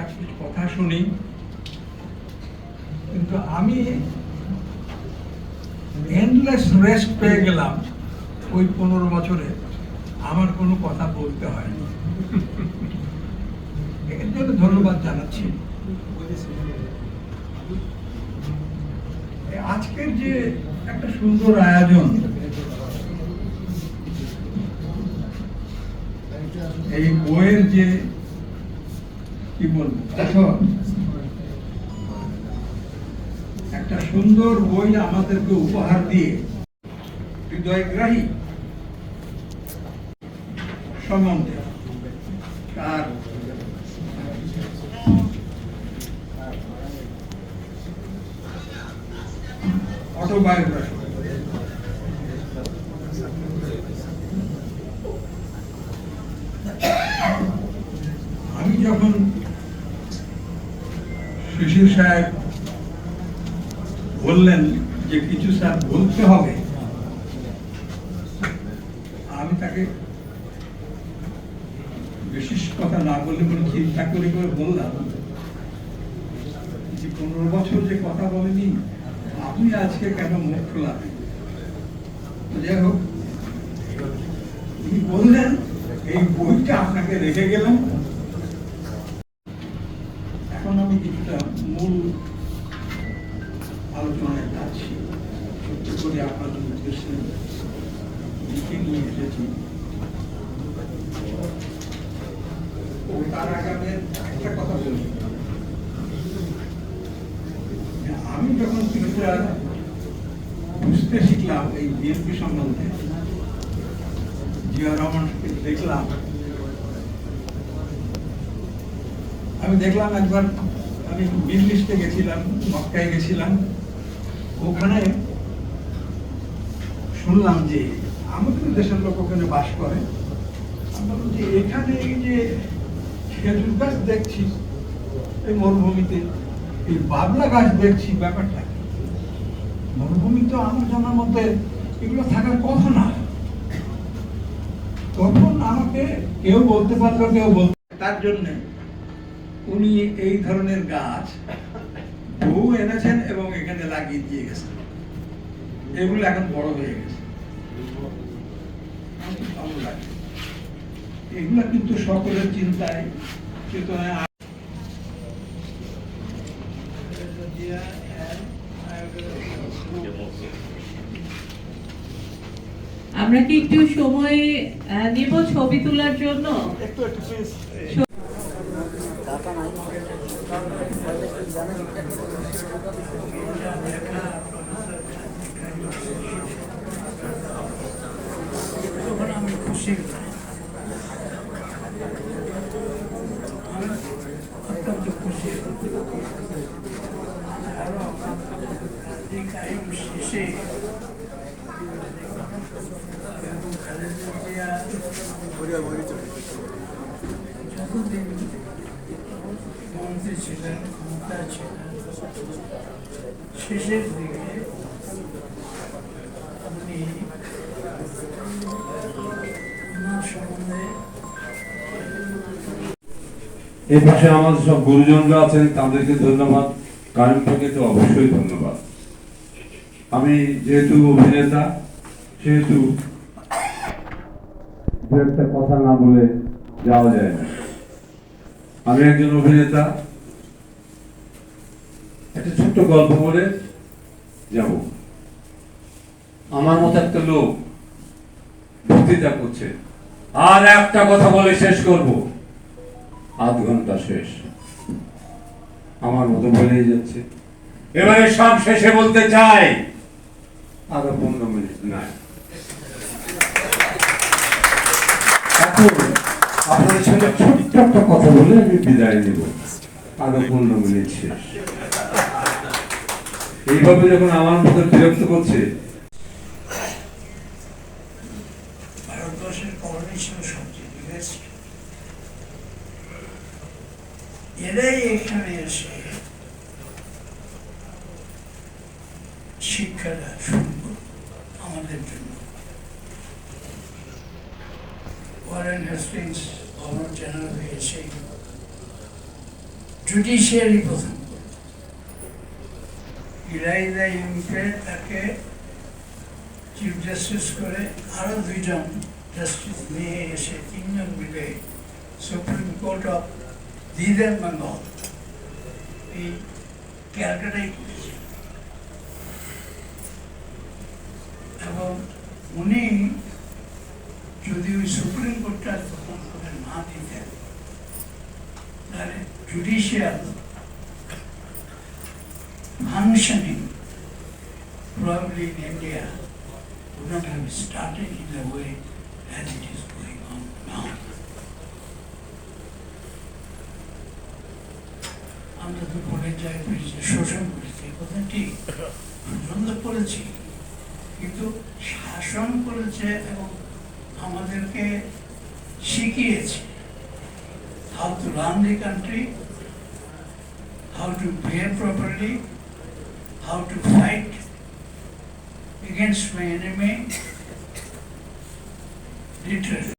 কাছে কথা শুনি। কিন্তু আমি এন্ডলেস রেস্ট পেয়ে গেলাম ওই পনেরো বছরে। আমার কোনো কথা বলতে হয়নি। এর জন্য ধন্যবাদ জানাচ্ছি। আজকের যে একটা সুন্দর আয়োজন, এই বইয়ের যে কি বলব? একটা সুন্দর বই আমাদেরকে উপহার দিয়ে হৃদয়গ্রাহী সম্বন্ধে তার অটোবায়োগ্রাফি আমি যখন শিশির সাহেব বললেন যে কিছু স্যার বলতে হবে। আমি তাকে বিশেষ কথা না বলে বলে চিন্তা করে করে বললাম যে পনেরো বছর যে কথা বলেনি, আপনি আজকে কেন মুখ খোলা যাই হোক তিনি বললেন, এই বইটা আপনাকে রেখে গেলাম। কিছুটা মূল আলোচনায় যাচ্ছি সত্যি করে আপনাদের উদ্দেশ্যে লিখে নিয়ে এসেছি। ও তার একটা কথা বলি। আমি যখন কিছুটা বুঝতে শিখলাম এই বিএনপি সম্বন্ধে, জিয়া রহমানকে দেখলাম। আমি দেখলাম একবার আমি মিডল ইস্টে গেছিলাম, মক্কায় গেছিলাম। ওখানে শুনলাম যে আমাদের দেশের লোক ওখানে বাস করে। যে এখানে যে খেজুর গাছ দেখছি, এই মরুভূমিতে, এই বাবলা গাছ দেখছি, ব্যাপারটা মরুভূমি তো আমার জানার মধ্যে এগুলো থাকার কথা না। তখন আমাকে কেউ বলতে পারল, কেউ বলতে তার জন্য উনি এই ধরনের গাছ বহু এনেছেন এবং এখানে লাগিয়ে দিয়ে গেছেন। এগুলো এখন বড় হয়ে গেছে। এগুলো কিন্তু সকলের চিন্তায় চেতনায় আমরা কি একটু সময় আহ, নিব ছবি তোলার জন্য? আমি অত্যন্ত খুশি আরও এই টাইম শেষে এবং খালেদা জিয়া যতদিন মন্ত্রী ছিলেন ক্ষমতা ছিলেন শেষের দিকে এই পাশে আমাদের সব গুরুজনরা আছেন তাদেরকে ধন্যবাদ কারিমটাকে তো অবশ্যই ধন্যবাদ আমি যেহেতু অভিনেতা সেহেতু দু একটা কথা না বলে যাওয়া যায় না আমি একজন অভিনেতা। একটা ছোট্ট গল্প বলে যাব। আমার মতো একটা লোক বক্তৃতা করছে। আর একটা কথা বলে শেষ করব। আধ ঘণ্টা শেষ। আমার মতো বলেই যাচ্ছে। এবারে সব শেষে বলতে চাই, আরও পনেরো মিনিট নাই এখন আপনাদের সঙ্গে ছোট্ট একটা কথা বলে আমি বিদায় নেব। আরও পনেরো মিনিট শেষ। এইভাবে যখন আমার মতো বিরক্ত করছে এরাই এখানে এসে শিক্ষাটা করল আমাদের জন্য। ওয়ারেন হেস্টিংস গভর্নর জেনারেল এসে জুডিশিয়ারি প্রধান ইলাইদা ইউকে তাকে চিফ জাস্টিস করে আরও দুইজন জাস্টিস নিয়ে এসে তিনজন মিলে সুপ্রিম কোর্ট অফ দিদের বেঙ্গল এই ক্যালকাটাই করেছে। এবং উনি যদি ওই সুপ্রিম কোর্টটা করে না দিতেন তাহলে জুডিশিয়াল now. আমরা তো বলে যাই শোষণ করেছি কথা ঠিক তো করেছি, কিন্তু শাসন করেছে এবং আমাদেরকে শিখিয়েছে how to run the country how to behave properly, how to fight against my enemy, literally.